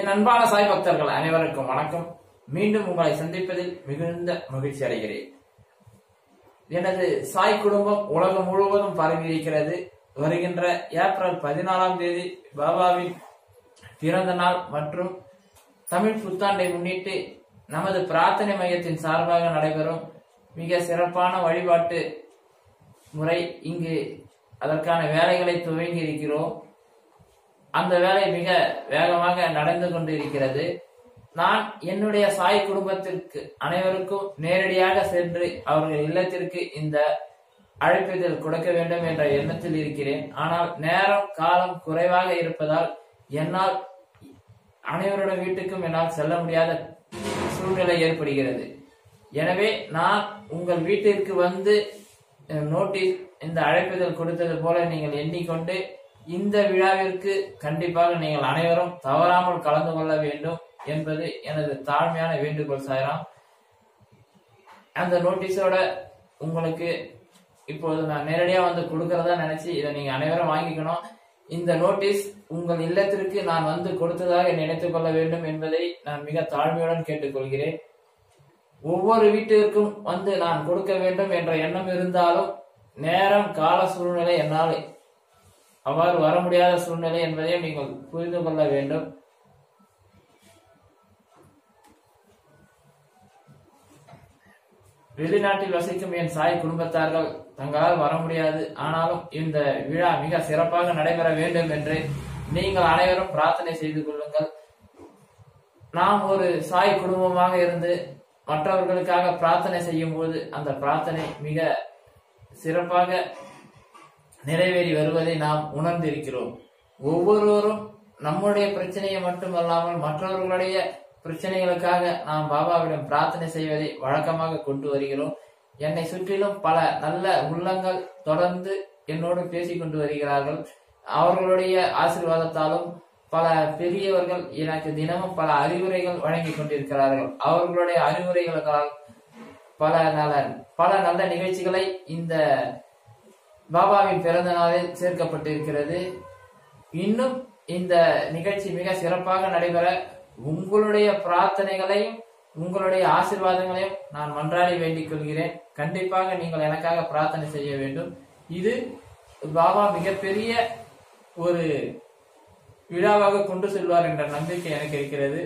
என் அன்பான சாய் பக்தர்கள் அனைவருக்கும் வணக்கம். மீண்டும் உங்களை சந்திப்பதில் மிகுந்த மகிழ்ச்சி அடைகிறேன். எனது சாய் குடும்பம் உலகம் முழுவதும் பரவி இருக்கிறது வருகின்ற ஏப்ரல் பதினாலாம் தேதி பாபாவின் பிறந்த நாள் மற்றும் தமிழ் புத்தாண்டை முன்னிட்டு நமது பிரார்த்தனை மையத்தின் சார்பாக நடைபெறும் மிக சிறப்பான வழிபாட்டு முறை. இங்கு அதற்கான வேலைகளை துவங்கி இருக்கிறோம் அந்த வேலை மிக வேகமாக நடந்து கொண்டிருக்கிறது. நான் என்னுடைய சாய் குடும்பத்திற்கு அனைவருக்கும் நேரடியாக சென்று அவர்கள் இல்லத்திற்கு இந்த அழைப்பிதழ் கொடுக்க வேண்டும் என்ற எண்ணத்தில் இருக்கிறேன். ஆனால் நேரம் காலம் குறைவாக இருப்பதால் என்னால் அனைவரோட வீட்டுக்கும் என்னால் செல்ல முடியாத சூழ்நிலை ஏற்படுகிறது. எனவே நான் உங்கள் வீட்டிற்கு வந்து நோட்டீஸ் இந்த அழைப்பிதழ் கொடுத்தது போல நீங்கள் எண்ணிக்கொண்டு இந்த விழாவிற்கு கண்டிப்பாக நீங்கள் அனைவரும் தவறாமல் கலந்து கொள்ள வேண்டும் என்பது எனது தாழ்மையான வேண்டுகோள் சாயராம். அந்த நோட்டீஸோட உங்களுக்கு இப்போது நான் நேரடியாக வந்து கொடுக்கறதா நினைச்சு இதை நீங்க அனைவரும் வாங்கிக்கணும். இந்த நோட்டீஸ் உங்கள் இல்லத்திற்கு நான் வந்து கொடுத்ததாக நினைத்துக் கொள்ள வேண்டும் என்பதை நான் மிக தாழ்மையுடன் கேட்டுக்கொள்கிறேன். ஒவ்வொரு வீட்டிற்கும் வந்து நான் கொடுக்க வேண்டும் என்ற எண்ணம் இருந்தாலும் நேரம் கால சூழ்நிலை என்னால் அவ்வாறு வர முடியாத சூழ்நிலை என்பதையும் நீங்கள் புரிந்து கொள்ள வேண்டும். வெளிநாட்டில் வசிக்கும் என் சாய் குடும்பத்தார்கள் தங்களால் வர முடியாது. ஆனாலும் இந்த விழா மிக சிறப்பாக நடைபெற வேண்டும் என்று நீங்கள் அனைவரும் பிரார்த்தனை செய்து கொள்ளுங்கள். நாம் ஒரு சாய் குடும்பமாக இருந்து மற்றவர்களுக்காக பிரார்த்தனை செய்யும் போது அந்த பிரார்த்தனை மிக சிறப்பாக நிறைவேறி வருவதை நாம் உணர்ந்திருக்கிறோம். ஒவ்வொருவரும் நம்முடைய பிரச்சனையை மட்டுமல்லாமல் மற்றவர்களுடைய பிரச்சனைகளுக்காக நாம் பாபாவிடம் பிரார்த்தனை செய்வதை வழக்கமாக கொண்டு வருகிறோம். என்னை சுற்றிலும் பல நல்ல உள்ளங்கள் தொடர்ந்து என்னோடு பேசிக் கொண்டு வருகிறார்கள். அவர்களுடைய ஆசீர்வாதத்தாலும் பல பெரியவர்கள் எனக்கு தினமும் பல அறிவுரைகள் வழங்கி கொண்டிருக்கிறார்கள். அவர்களுடைய அறிவுரைகளால் பல நல பல நல்ல நிகழ்ச்சிகளை இந்த பாபாவின் பிறந்த நாளில் சேர்க்கப்பட்டிருக்கிறது. இன்னும் இந்த நிகழ்ச்சி மிக சிறப்பாக நடைபெற உங்களுடைய பிரார்த்தனைகளையும் உங்களுடைய ஆசிர்வாதங்களையும் நான் மன்றாடி வேண்டிக் கொள்கிறேன். கண்டிப்பாக நீங்கள் எனக்காக பிரார்த்தனை செய்ய வேண்டும். இது பாபா மிகப்பெரிய ஒரு விழாவாக கொண்டு செல்வார் என்ற நம்பிக்கை எனக்கு இருக்கிறது.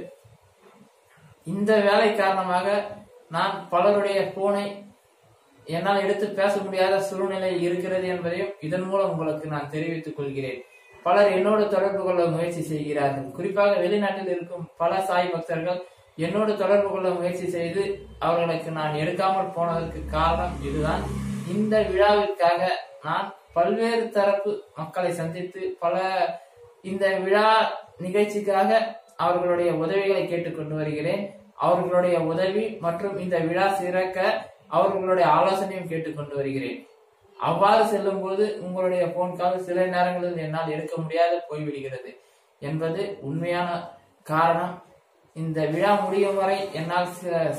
இந்த வேலை காரணமாக நான் பலருடைய போனை என்னால் எடுத்து பேச முடியாத சூழ்நிலை இருக்கிறது என்பதையும் இதன் மூலம் உங்களுக்கு நான் தெரிவித்துக் கொள்கிறேன். பலர் என்னோடு தொடர்பு கொள்ள முயற்சி செய்கிறார்கள். குறிப்பாக வெளிநாட்டில் இருக்கும் பல சாய் பக்தர்கள் என்னோடு தொடர்பு கொள்ள முயற்சி செய்து அவர்களுக்கு நான் எடுக்காமல் போனதற்கு காரணம் இதுதான். இந்த விழாவிற்காக நான் பல்வேறு தரப்பு மக்களை சந்தித்து பல இந்த விழா நிகழ்ச்சிக்காக அவர்களுடைய உதவிகளை கேட்டுக்கொண்டு வருகிறேன். அவர்களுடைய உதவி மற்றும் இந்த விழா சிறக்க அவர்களுடைய ஆலோசனையும் கேட்டுக்கொண்டு வருகிறேன். அவ்வாறு செல்லும் போது உங்களுடைய போன் கால் சில நேரங்களில் என்னால் எடுக்க முடியாது போய்விடுகிறது என்பது உண்மையான காரணம். இந்த விழா முடியும் வரை என்னால்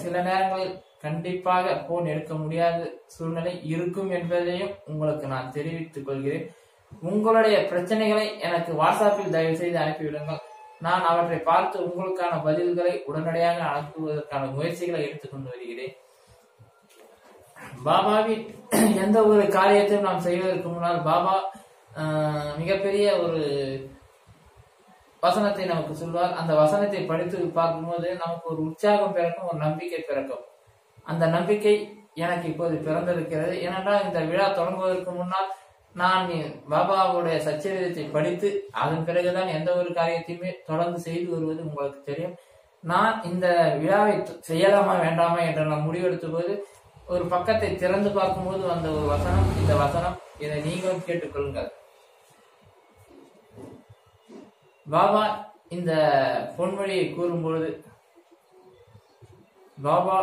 சில நேரங்களில் கண்டிப்பாக போன் எடுக்க முடியாத சூழ்நிலை இருக்கும் என்பதையும் உங்களுக்கு நான் தெரிவித்துக் கொள்கிறேன். உங்களுடைய பிரச்சனைகளை எனக்கு வாட்ஸ்அப்பில் தயவு செய்து அனுப்பிவிடுங்கள். நான் அவற்றை பார்த்து உங்களுக்கான பதில்களை உடனடியாக அனுப்புவதற்கான முயற்சிகளை எடுத்துக்கொண்டு வருகிறேன். பாபாவின் எந்த ஒரு காரியத்தையும் நாம் செய்வதற்கு முன்னால் பாபா மிகப்பெரிய ஒரு வசனத்தை நமக்கு சொல்வார். அந்த வசனத்தை படித்து பார்க்கும்போது நமக்கு ஒரு உற்சாகம் பிறக்கும் ஒரு நம்பிக்கை பிறக்கும். அந்த நம்பிக்கை எனக்கு இப்போது பிறந்திருக்கிறது. ஏனென்றால் இந்த விழா தொடங்குவதற்கு முன்னால் நான் பாபாவுடைய சச்சரிதத்தை படித்து அதன் பிறகுதான் எந்த ஒரு காரியத்தையுமே தொடர்ந்து செய்து வருவது உங்களுக்கு தெரியும். நான் இந்த விழாவை செய்யலாமா வேண்டாமா என்று நான் முடிவெடுத்த போது ஒரு பக்கத்தை திறந்து பார்க்கும்போது வந்த ஒரு வசனம் இந்த வசனம் இதை நீங்களும் கேட்டுக்கொள்ளுங்கள். பாபா இந்த பொன்மொழியை கூறும்பொழுது பாபா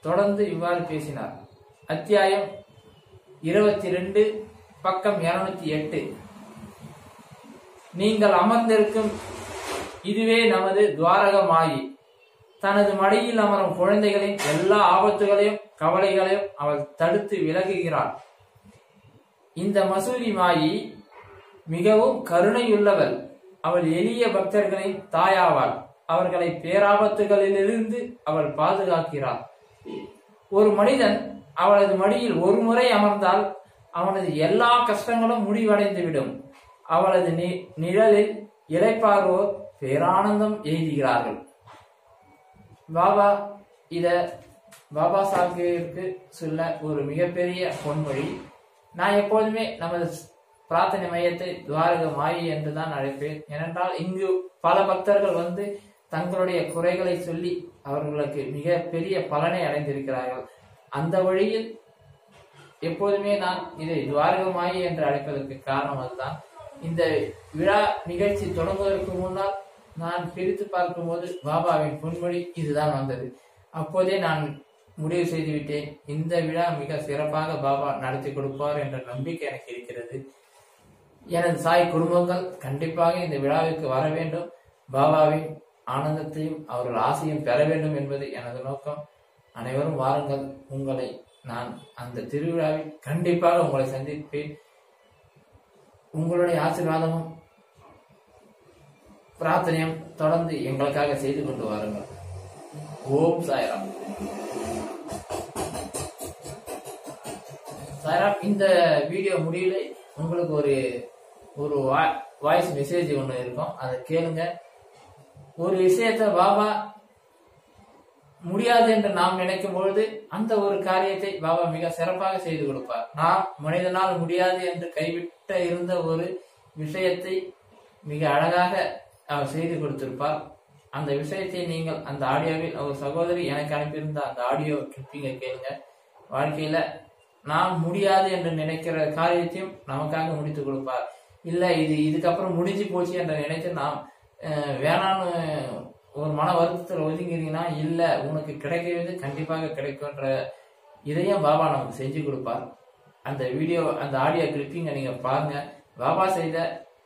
தொடர்ந்து இவ்வாறு பேசினார். அத்தியாயம் இருபத்தி ரெண்டு பக்கம் இருநூத்தி எட்டு. நீங்கள் அமர்ந்திருக்கும் இதுவே நமது துவாரகமாயி தனது மடியில் அமரும் குழந்தைகளின் எல்லா ஆபத்துகளையும் கவலைகளையும் அவள் தடுத்து விலகுகிறாள். இந்த மசூரி மாயி மிகவும் கருணையுள்ளவள். அவள் எளிய பக்தர்களின் தாயாவாள். அவர்களை பேராபத்துகளிலிருந்து அவள் பாதுகாக்கிறாள். ஒரு மனிதன் அவளது மடியில் ஒரு முறை அமர்ந்தால் அவனது எல்லா கஷ்டங்களும் முடிவடைந்துவிடும். அவளது நி- நிழலில் இளைப்பார்வோர் பேரானந்தம் எய்துகிறார்கள். பாபா இத பாபா சாஹிப்பிற்கு சொல்ல ஒரு மிகப்பெரிய பொன்மொழி. நான் எப்போதுமே நமது பிரார்த்தனை மையத்தை துவாரக மாயி என்று தான் அழைப்பேன். ஏனென்றால் இங்கு பல பக்தர்கள் வந்து தங்களுடைய குறைகளை சொல்லி அவர்களுக்கு மிக பெரிய பலனை அடைந்திருக்கிறார்கள். அந்த வழியில் எப்போதுமே நான் இதை துவாரகமாயி என்று அழைப்பதற்கு காரணம் அதுதான். இந்த விழா நிகழ்ச்சி தொடங்குவதற்கு முன்னால் நான் பிரித்து பார்க்கும்போது பாபாவின் பொன்மொழி இதுதான் வந்தது. அப்போதே நான் முடிவு செய்துவிட்டேன். இந்த விழா மிக சிறப்பாக பாபா நடத்தி கொடுப்பார் என்ற நம்பிக்கை எனக்கு இருக்கிறது. எனது சாய் குடும்பங்கள் கண்டிப்பாக இந்த விழாவிற்கு வர வேண்டும். பாபாவின் ஆனந்தத்தையும் அவர்கள் ஆசையும் பெற வேண்டும் என்பது எனது நோக்கம். அனைவரும் வாருங்கள். உங்களை நான் அந்த திருவிழாவில் கண்டிப்பாக உங்களை சந்திப்பேன். உங்களுடைய ஆசீர்வாதமும் பிரார்த்தனையும் தொடர்ந்து எங்களுக்காக செய்து கொண்டு வாருங்கள். ஓம் சாய்ராம். சாய்ராம் இந்த வீடியோ முடியல. உங்களுக்கு ஒரு ஒரு வாய்ஸ் மெசேஜ் ஒன்று இருக்கும். அதை கேளுங்க. ஒரு விஷயத்த பாபா முடியாது என்று நாம் நினைக்கும் பொழுது அந்த ஒரு காரியத்தை பாபா மிக சிறப்பாக செய்து கொடுப்பார். நாம் மனிதனால் முடியாது என்று கைவிட்ட இருந்த ஒரு விஷயத்தை மிக அழகாக அவர் செய்து கொடுத்திருப்பார். அந்த விஷயத்தை நீங்கள் அந்த ஆடியோவில் அவர் சகோதரி எனக்கு அனுப்பியிருந்த அந்த ஆடியோ கிளிப்பிங்க கேளுங்க. வாழ்க்கையில நாம் முடியாது என்று நினைக்கிற காரியத்தையும் நமக்காக முடித்து கொடுப்பார். இல்ல இது இதுக்கப்புறம் முடிஞ்சு போச்சு என்று நினைத்து நாம் வேணான்னு ஒரு மன வருத்தத்தில் ஒதுங்கிறீங்கன்னா இல்ல உனக்கு கிடைக்கிறது கண்டிப்பாக கிடைக்கும்ன்ற இதையும் பாபா நமக்கு செஞ்சு கொடுப்பார். அந்த வீடியோ அந்த ஆடியோ கிளிப்பிங்க நீங்க பாருங்க. பாபா செய்த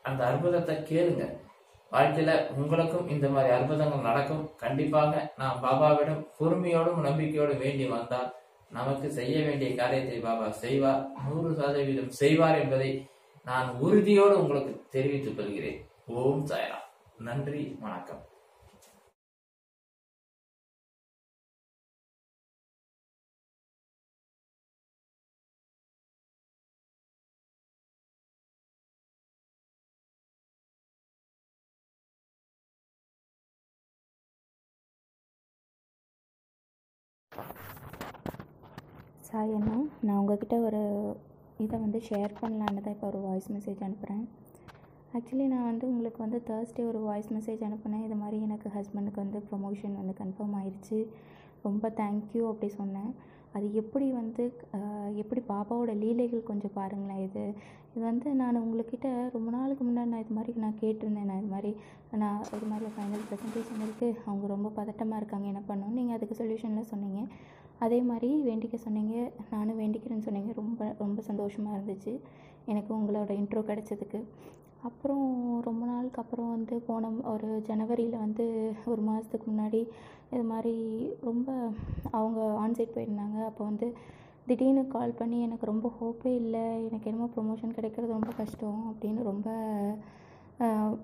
அந்த அற்புதத்தை கேளுங்க. வாழ்க்கையில உங்களுக்கும் இந்த மாதிரி அற்புதங்கள் நடக்கும். கண்டிப்பாக நாம் பாபாவிடம் பொறுமையோடும் நம்பிக்கையோடும் வேண்டி வந்தால் நமக்கு செய்ய வேண்டிய காரியத்தை பாபா செய்வார் நூறு சதவீதம் செய்வார் என்பதை நான் உறுதியோடு உங்களுக்கு தெரிவித்துக் கொள்கிறேன். ஓம் சாய்ராம். நன்றி வணக்கம். சாய் அண்ணா நான் உங்ககிட்ட ஒரு இதை வந்து ஷேர் பண்ணலான்னு தான் இப்போ ஒரு வாய்ஸ் மெசேஜ் அனுப்புகிறேன் ஆக்சுவலி நான் வந்து உங்களுக்கு வந்து தேர்ஸ்டே ஒரு வாய்ஸ் மெசேஜ் அனுப்புனேன். இது மாதிரி எனக்கு ஹஸ்பண்டுக்கு வந்து ப்ரொமோஷன் வந்து கன்ஃபார்ம் ஆயிடுச்சு ரொம்ப தேங்க்யூ அப்படி சொன்னேன். அது எப்படி வந்து எப்படி பாபாவோட லீலைகள் கொஞ்சம் பாருங்களேன் இது. இது வந்து நான் உங்கள்கிட்ட ரொம்ப நாளுக்கு முன்னாடி நான் இது மாதிரி நான் கேட்டிருந்தேன். நான் இது மாதிரி நான் இது மாதிரி ஃபைனல் ப்ரெசன்டேஷன் இருக்குது அவங்க ரொம்ப பதட்டமாக இருக்காங்க. என்ன பண்ணணும் நீங்கள் அதுக்கு சொல்யூஷனில் சொன்னீங்க. அதே மாதிரி வேண்டிக்க சொன்னீங்க. நானும் வேண்டிக்கிறேன்னு சொன்னீங்க. ரொம்ப ரொம்ப சந்தோஷமாக இருந்துச்சு. எனக்கு உங்களோட இன்ட்ரோ கிடச்சதுக்கு. அப்புறம் ரொம்ப நாளுக்கு அப்புறம் வந்து போன ஒரு ஜனவரியில் வந்து ஒரு மாதத்துக்கு முன்னாடி இது மாதிரி ரொம்ப அவங்க ஆன்சைட் போயிருந்தாங்க. அப்போ வந்து திடீர்னு கால் பண்ணி எனக்கு ரொம்ப ஹோப்பே இல்லை எனக்கு என்னமோ ப்ரொமோஷன் கிடைக்கிறது ரொம்ப கஷ்டம் அப்படின்னு ரொம்ப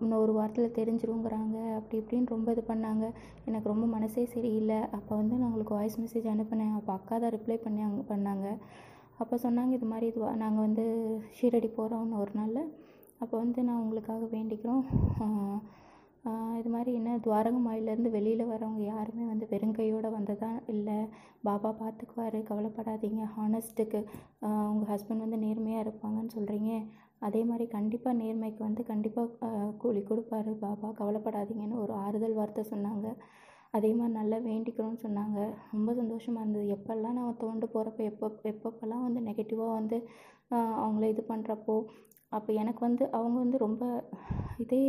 இன்னும் ஒரு வாரத்தில் தெரிஞ்சிருங்கிறாங்க அப்படி இப்படின்னு ரொம்ப இது பண்ணாங்க. எனக்கு ரொம்ப மனசே சரியில்லை. அப்போ வந்து நான் உங்களுக்கு வாய்ஸ் மெசேஜ் அனுப்பினேன். அப்போ அக்கா தான் ரிப்ளை பண்ணி அங்கே பண்ணாங்க. அப்போ சொன்னாங்க இது மாதிரி இது நாங்கள் வந்து ஷீரடி போகிறோம்னு ஒரு நாளில் அப்போ வந்து நான் உங்களுக்காக வேண்டிக்கிறோம். இது மாதிரி என்ன துவாரகமாயிலேருந்து வெளியில் வரவங்க யாருமே வந்து வெறுங்கையோடு வந்ததாக இல்லை? பாபா பார்த்துக்குவாரு கவலைப்படாதீங்க. ஹானஸ்ட்டுக்கு உங்கள் ஹஸ்பண்ட் வந்து நேர்மையாக இருப்பாங்கன்னு சொல்கிறீங்க அதே மாதிரி கண்டிப்பாக நேர்மைக்கு வந்து கண்டிப்பாக கூலி கொடுப்பாரு. பாபா கவலைப்படாதீங்கன்னு ஒரு ஆறுதல் வார்த்தை சொன்னாங்க. அதே மாதிரி நல்லா வேண்டிக்கிறோன்னு சொன்னாங்க. ரொம்ப சந்தோஷமாக இருந்தது. எப்போல்லாம் நான் தோண்டு போகிறப்ப எப்போ எப்பப்பெல்லாம் வந்து நெகட்டிவாக வந்து அவங்கள இது பண்ணுறப்போ அப்போ எனக்கு வந்து அவங்க வந்து ரொம்ப இதே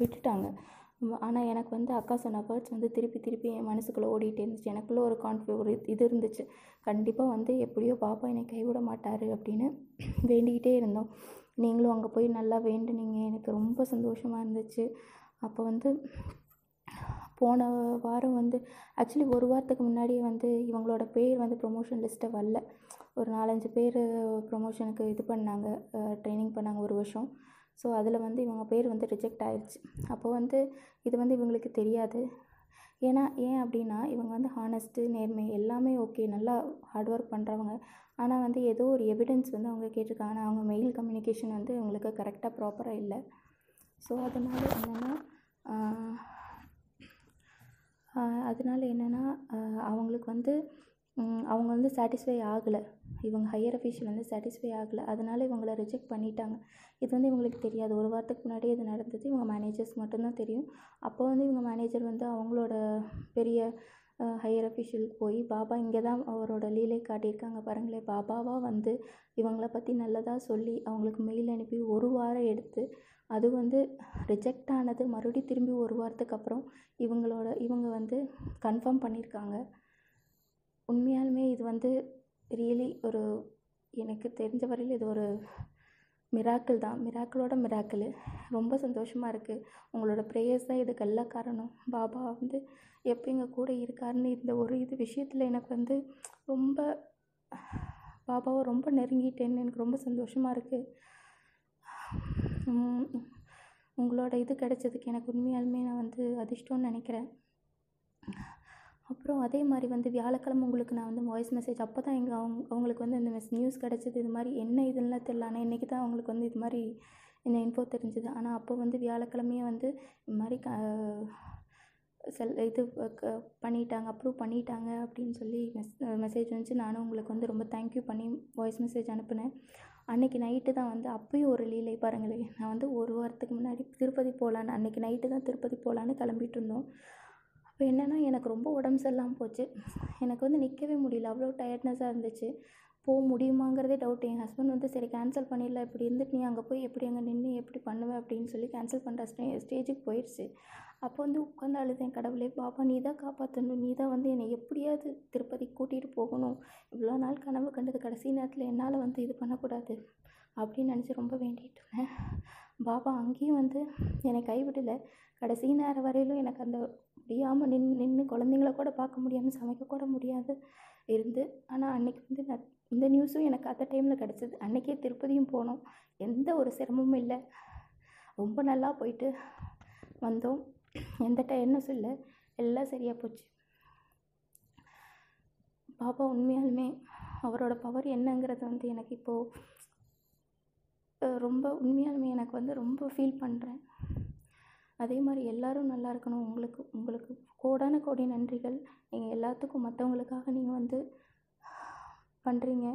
விட்டுட்டாங்க. ஆனால் எனக்கு வந்து அக்கா சொன்ன வேர்ட்ஸ் வந்து திருப்பி திருப்பி என் மனசுக்குள்ளே ஓடிட்டே இருந்துச்சு. எனக்குள்ளே ஒரு கான்ஃபி ஒரு இது இருந்துச்சு. கண்டிப்பாக வந்து எப்படியோ பாப்பா என்னை கைவிட மாட்டார் அப்படின்னு வேண்டிக்கிட்டே இருந்தோம். நீங்களும் அங்கே போய் நல்லா வேண்டுனீங்க. எனக்கு ரொம்ப சந்தோஷமாக இருந்துச்சு. அப்போ வந்து போன வாரம் வந்து ஆக்சுவலி ஒரு வாரத்துக்கு முன்னாடியே வந்து இவங்களோட பேர் வந்து ப்ரொமோஷன் லிஸ்ட்டை வரல. ஒரு நாலஞ்சு பேர் ப்ரொமோஷனுக்கு இது பண்ணாங்க ட்ரைனிங் பண்ணாங்க ஒரு வருஷம். ஸோ அதில் வந்து இவங்க பேர் வந்து ரிஜெக்ட் ஆயிடுச்சு அப்போ வந்து இது வந்து இவங்களுக்கு தெரியாது. ஏன்னா ஏன் அப்படின்னா இவங்க வந்து ஹானஸ்ட்டு நேர்மை எல்லாமே ஓகே நல்லா ஹார்ட் ஒர்க் பண்ணுறவங்க ஆனால் வந்து ஏதோ ஒரு எவிடன்ஸ் வந்து அவங்க கேட்டிருக்காங்க. ஆனால் அவங்க மெயில் கம்யூனிகேஷன் வந்து அவங்களுக்கு கரெக்டாக ப்ராப்பராக இல்லை. ஸோ அதனால் என்னென்னா அதனால் என்னென்னா அவங்களுக்கு வந்து அவங்க வந்து சாட்டிஸ்ஃபை ஆகலை. இவங்க ஹையர் அஃபீஷியல் வந்து சாட்டிஸ்ஃபை ஆகலை. அதனால் இவங்கள ரிஜெக்ட் பண்ணிட்டாங்க. இது வந்து இவங்களுக்கு தெரியாது. ஒரு வாரத்துக்கு முன்னாடி இது நடந்தது. இவங்க மேனேஜர்ஸ் மட்டும்தான் தெரியும். அப்போ வந்து இவங்க மேனேஜர் வந்து அவங்களோட பெரிய ஹையர் அஃபீஷியலுக்கு போய் பாபா இங்கே தான் அவரோட லீலை காட்டியிருக்காங்க பாருங்களேன். பாபாவாக வந்து இவங்கள பற்றி நல்லதாக சொல்லி அவங்களுக்கு மெயில் அனுப்பி ஒரு வாரம் எடுத்து அது வந்து ரிஜெக்ட் ஆனது மறுபடியும் திரும்பி ஒரு வாரத்துக்கு அப்புறம் இவங்களோட இவங்க வந்து கன்ஃபார்ம் பண்ணியிருக்காங்க. உண்மையாலுமே இது வந்து ரியலி ஒரு எனக்கு தெரிஞ்ச வரையில் இது ஒரு மிராக்கிள் தான். மிராக்கிளோட மிராக்கிள் ரொம்ப சந்தோஷமாக இருக்குது உங்களோட ப்ரேயர்ஸ் தான் இதுக்கு எல்லா காரணம். பாபா வந்து எப்போ எங்கள் கூட இருக்காருன்னு இந்த ஒரு இது விஷயத்தில் எனக்கு வந்து ரொம்ப பாபாவை ரொம்ப நெருங்கிட்டேன்னு எனக்கு ரொம்ப சந்தோஷமாக இருக்குது உங்களோட இது கிடைச்சதுக்கு எனக்கு உண்மையாலுமே நான் வந்து அதிர்ஷ்டம்னு நினைக்கிறேன். அப்புறம் அதே மாதிரி வந்து வியாழக்கிழமை உங்களுக்கு நான் வந்து வாய்ஸ் மெசேஜ் அப்போ தான் எங்கள் அவங்க அவங்களுக்கு வந்து இந்த மெஸ் நியூஸ் கிடச்சிது இது மாதிரி என்ன இதுலாம் தெரில ஆனால் இன்றைக்கி தான் அவங்களுக்கு வந்து இது மாதிரி இந்த இன்ஃபோ தெரிஞ்சுது. ஆனால் அப்போ வந்து வியாழக்கிழமையே வந்து இது மாதிரி க செல் இது க- பண்ணிட்டாங்க அப்ரூவ் பண்ணிட்டாங்க அப்படின்னு சொல்லி மெஸ் மெசேஜ் வந்துச்சு. நானும் உங்களுக்கு வந்து ரொம்ப தேங்க்யூ பண்ணி வாய்ஸ் மெசேஜ் அனுப்புனேன். அன்றைக்கி நைட்டு தான் வந்து அப்பயும் ஒரு லீலை பாருங்களேன். நான் வந்து ஒரு வாரத்துக்கு முன்னாடி திருப்பதி போகலான்னு அன்றைக்கி நைட்டு தான் திருப்பதி போகலான்னு கிளம்பிட்டு இருந்தோம். அப்போ என்னென்னா எனக்கு ரொம்ப உடம்பு சரியில்லாமல் போச்சு. எனக்கு வந்து நிற்கவே முடியல. அவ்வளோ டயர்ட்னஸாக இருந்துச்சு. போக முடியுமாங்கிறதே டவுட் என் ஹஸ்பண்ட் வந்து சரி கேன்சல் பண்ணிடல இப்படி இருந்துட்டு நீ அங்கே போய் எப்படி அங்கே நின்று எப்படி பண்ணுவேன் அப்படின்னு சொல்லி கேன்சல் பண்ணுற ஸ்டே ஸ்டேஜுக்கு போயிடுச்சு அப்போ வந்து உட்காந்து அழுதேன் கடவுளே பாபா நீ தான் காப்பாற்றணும் நீ தான் வந்து என்னை எப்படியாவது திருப்பதி கூட்டிகிட்டு போகணும். இவ்வளோ நாள் கனவு கண்டது கடைசி நேரத்தில் என்னால் வந்து இது பண்ணக்கூடாது. அப்படின்னு நினச்சி ரொம்ப வேண்டிகிட்டு இருந்தேன். பாபா அங்கேயும் வந்து என்னை கைவிடலை. கடைசி நேரம் வரையிலும் எனக்கு அந்த முடியாமல் நின்று நின்று குழந்தைங்கள கூட பார்க்க முடியாமல் சமைக்கக்கூட முடியாது இருந்து. ஆனால் அன்னைக்கு வந்து நான் இந்த நியூஸும் எனக்கு அந்த டைமில் கிடச்சிது. அன்றைக்கே திருப்பதியும் போனோம். எந்த ஒரு சிரமமும் இல்லை. ரொம்ப நல்லா போயிட்டு வந்தோம். எந்த என்ன சொல்ல எல்லாம் சரியாக போச்சு. பாப்பா உண்மையாலுமே அவரோட பவர் என்னங்கிறது வந்து எனக்கு இப்போது ரொம்ப உண்மையாலுமே எனக்கு வந்து ரொம்ப ஃபீல் பண்ணுறேன் அதே மாதிரி எல்லோரும் நல்லா இருக்கணும். உங்களுக்கு உங்களுக்கு கோடான கோடி நன்றிகள். நீங்கள் எல்லாத்துக்கும் மற்றவங்களுக்காக நீங்கள் வந்து பண்ணுறீங்க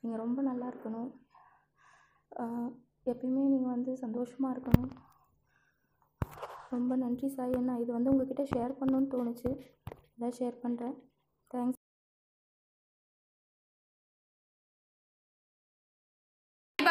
நீங்கள் ரொம்ப நல்லா இருக்கணும். எப்பயுமே நீங்கள் வந்து சந்தோஷமாக இருக்கணும். ரொம்ப நன்றி சாய் அண்ணா. இது வந்து உங்கள்கிட்ட ஷேர் பண்ணணுன்னு தோணுச்சு. அதான் ஷேர் பண்ணுறேன்